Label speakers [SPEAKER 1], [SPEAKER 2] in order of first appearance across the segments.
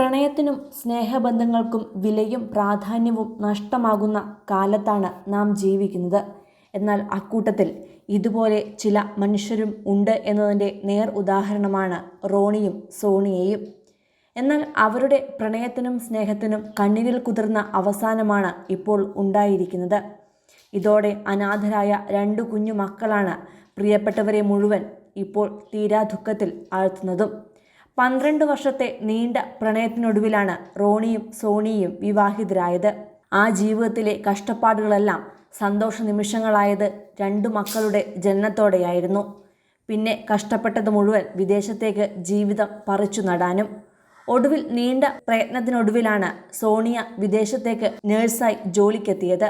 [SPEAKER 1] പ്രണയത്തിനും സ്നേഹബന്ധങ്ങൾക്കും വിലയും പ്രാധാന്യവും നഷ്ടമാകുന്ന കാലത്താണ് നാം ജീവിക്കുന്നത്. എന്നാൽ അക്കൂട്ടത്തിൽ ഇതുപോലെ ചില മനുഷ്യരും ഉണ്ട് എന്നതിന്റെ നേർ ഉദാഹരണമാണ് റോണിയും സോണിയയും. എന്നാൽ അവരുടെ പ്രണയത്തിനും സ്നേഹത്തിനും കണ്ണീരിൽ കുതിർന്ന അവസാനമാണ് ഇപ്പോൾ ഉണ്ടായിരിക്കുന്നത്. ഇതോടെ അനാഥരായ രണ്ടു കുഞ്ഞു മക്കളാണ് പ്രിയപ്പെട്ടവരെ മുഴുവൻ ഇപ്പോൾ തീരാ ദുഃഖത്തിൽ ആഴ്ത്തുന്നതും. പന്ത്രണ്ട് വർഷത്തെ നീണ്ട പ്രണയത്തിനൊടുവിലാണ് റോണിയും സോണിയും വിവാഹിതരായത്. ആ ജീവിതത്തിലെ കഷ്ടപ്പാടുകളെല്ലാം സന്തോഷ നിമിഷങ്ങളായത് രണ്ടു മക്കളുടെ ജനനത്തോടെയായിരുന്നു. പിന്നെ കഷ്ടപ്പെട്ടത് മുഴുവൻ വിദേശത്തേക്ക് ജീവിതം പറിച്ചു നടാനും. ഒടുവിൽ നീണ്ട പ്രയത്നത്തിനൊടുവിലാണ് സോണിയ വിദേശത്തേക്ക് നേഴ്സായി ജോലിക്കെത്തിയത്.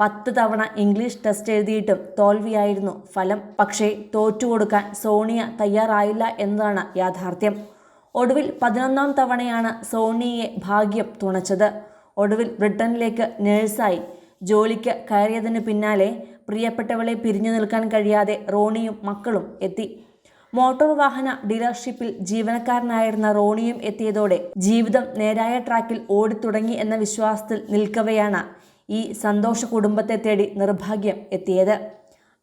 [SPEAKER 1] പത്ത് തവണ ഇംഗ്ലീഷ് ടെസ്റ്റ് എഴുതിയിട്ടും തോൽവിയായിരുന്നു ഫലം. പക്ഷേ തോറ്റുകൊടുക്കാൻ സോണിയ തയ്യാറായില്ല എന്നതാണ് യാഥാർത്ഥ്യം. ഒടുവിൽ പതിനൊന്നാം തവണയാണ് സോണിയെ ഭാഗ്യം തുണച്ചത്. ഒടുവിൽ ബ്രിട്ടനിലേക്ക് നേഴ്സായി. ജോലിക്ക് കയറിയതിന് പിന്നാലെ പ്രിയപ്പെട്ടവളെ പിരിഞ്ഞു നിൽക്കാൻ കഴിയാതെ റോണിയും മക്കളും എത്തി. മോട്ടോർ വാഹന ഡീലർഷിപ്പിൽ ജീവനക്കാരനായിരുന്ന റോണിയും എത്തിയതോടെ ജീവിതം നേരായ ട്രാക്കിൽ ഓടിത്തുടങ്ങി എന്ന വിശ്വാസത്തിൽ നിൽക്കവെയാണ് ഈ സന്തോഷ കുടുംബത്തെ തേടി നിർഭാഗ്യം എത്തിയത്.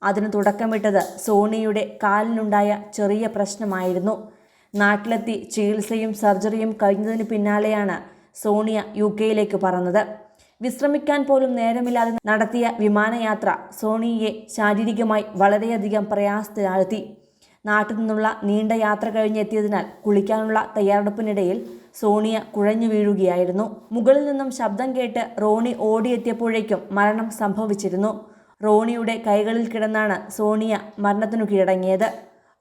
[SPEAKER 1] അതിന് തുടക്കമിട്ടത് സോണിയുടെ കാലിനുണ്ടായ ചെറിയ പ്രശ്നമായിരുന്നു. നാട്ടിലെത്തി ചികിത്സയും സർജറിയും കഴിഞ്ഞതിന് പിന്നാലെയാണ് സോണിയ യു കെയിലേക്ക് പറന്നത്. വിശ്രമിക്കാൻ പോലും നേരമില്ലാതെ നടത്തിയ വിമാനയാത്ര സോണിയെ ശാരീരികമായി വളരെയധികം പ്രയാസത്തിലാഴ്ത്തി. നാട്ടിൽ നിന്നുള്ള നീണ്ട യാത്ര കഴിഞ്ഞെത്തിയതിനാൽ കുളിക്കാനുള്ള തയ്യാറെടുപ്പിനിടയിൽ സോണിയ കുഴഞ്ഞു വീഴുകയായിരുന്നു. മുകളിൽ നിന്നും ശബ്ദം കേട്ട് റോണി ഓടിയെത്തിയപ്പോഴേക്കും മരണം സംഭവിച്ചിരുന്നു. റോണിയുടെ കൈകളിൽ കിടന്നാണ് സോണിയ മരണത്തിനു കീഴടങ്ങിയത്.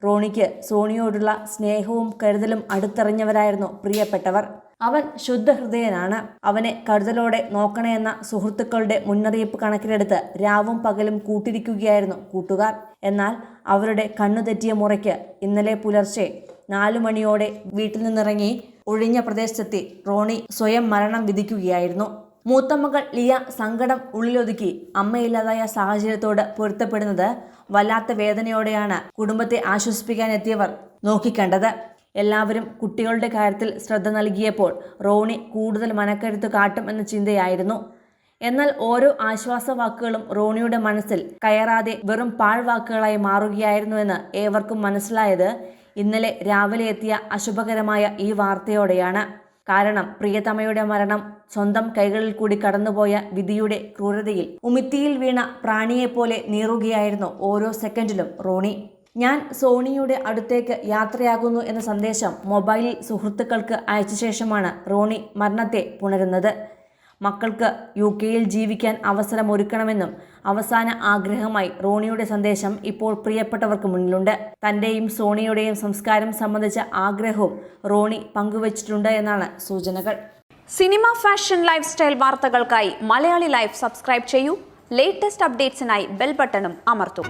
[SPEAKER 1] റോണിക്ക് സോണിയോടുള്ള സ്നേഹവും കരുതലും അടുത്തറിഞ്ഞവരായിരുന്നു പ്രിയപ്പെട്ടവർ. അവൻ ശുദ്ധഹൃദയനാണ്. അവനെ കരുതലോടെ നോക്കണമെന്ന സുഹൃത്തുക്കളുടെ മുന്നറിയിപ്പ് കണക്കിലെടുത്ത് രാവും പകലും കൂട്ടിരിക്കുകയായിരുന്നു കൂട്ടുകാർ. എന്നാൽ അവരുടെ കണ്ണു തെറ്റിയ മുറയ്ക്ക് ഇന്നലെ പുലർച്ചെ നാലു മണിയോടെ വീട്ടിൽ നിന്നിറങ്ങി ഒഴിഞ്ഞ പ്രദേശത്തെത്തി റോണി സ്വയം മരണം വിധിക്കുകയായിരുന്നു. മൂത്തമകൾ ലിയ സങ്കടം ഉള്ളിലൊതുക്കി അമ്മയില്ലാതായ സാഹചര്യത്തോട് പൊരുത്തപ്പെടുന്നത് വല്ലാത്ത വേദനയോടെയാണ് കുടുംബത്തെ ആശ്വസിപ്പിക്കാൻ എത്തിയവർ നോക്കിക്കണ്ടത്. എല്ലാവരും കുട്ടികളുടെ കാര്യത്തിൽ ശ്രദ്ധ നൽകിയപ്പോൾ റോണി കൂടുതൽ മനക്കരുത്ത് കാട്ടും എന്ന ചിന്തയായിരുന്നു. എന്നാൽ ഓരോ ആശ്വാസവാക്കുകളും റോണിയുടെ മനസ്സിൽ കയറാതെ വെറും പാഴ്വാക്കുകളായി മാറുകയായിരുന്നുവെന്ന് ഏവർക്കും മനസ്സിലായത് ഇന്നലെ രാവിലെ എത്തിയ അശുഭകരമായ ഈ വാർത്തയോടെയാണ്. കാരണം പ്രിയതമയുടെ മരണം സ്വന്തം കൈകളിൽ കൂടി കടന്നുപോയ വിധിയുടെ ക്രൂരതയിൽ ഉമിത്തിയിൽ വീണ പ്രാണിയെപ്പോലെ നീറുകയായിരുന്നു ഓരോ സെക്കൻഡിലും റോണി. ഞാൻ സോണിയുടെ അടുത്തേക്ക് യാത്രയാകുന്നു എന്ന സന്ദേശം മൊബൈലിൽ സുഹൃത്തുക്കൾക്ക് അയച്ച ശേഷമാണ് റോണി മരണത്തെ പുണരുന്നത്. മക്കൾക്ക് യു കെയിൽ ജീവിക്കാൻ അവസരം ഒരുക്കണമെന്നും അവസാന ആഗ്രഹമായി റോണിയുടെ സന്ദേശം ഇപ്പോൾ പ്രിയപ്പെട്ടവർക്ക് മുന്നിലുണ്ട്. തന്റെയും സോണിയുടെയും സംസ്കാരം സംബന്ധിച്ച ആഗ്രഹവും റോണി പങ്കുവച്ചിട്ടുണ്ട് എന്നാണ് സൂചനകൾ.
[SPEAKER 2] സിനിമ ഫാഷൻ ലൈഫ് സ്റ്റൈൽ വാർത്തകൾക്കായി മലയാളി ലൈഫ് സബ്സ്ക്രൈബ് ചെയ്യൂ. ലേറ്റസ്റ്റ് അപ്ഡേറ്റ്സിനായി ബെൽ ബട്ടണും അമർത്തും.